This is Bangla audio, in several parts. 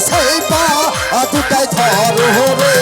সেই পা দুটাই ধর হরে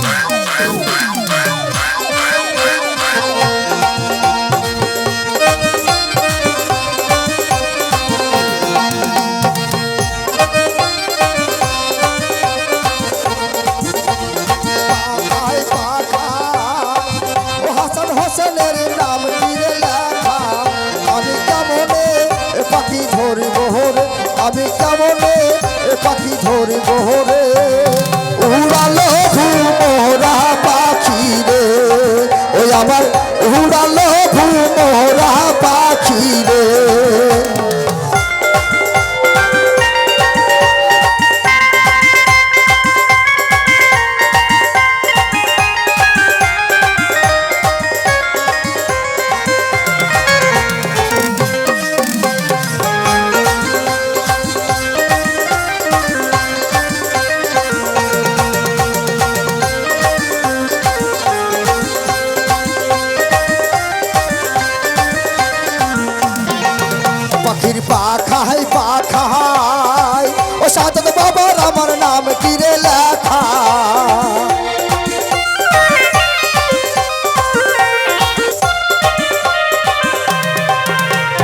পাখি ধরব বহরে আমি কেমনে পাখি ধরব বহরে আবার আমার নাম কিরে লেখা?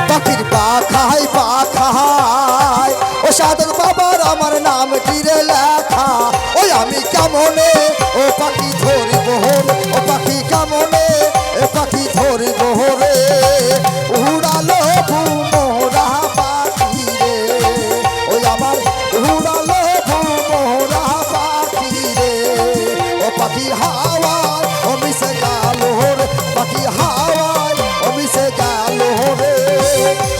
পাখির পাখায় পাখায় ও সাধন বাবার আমার নাম কিরে লেখা? Música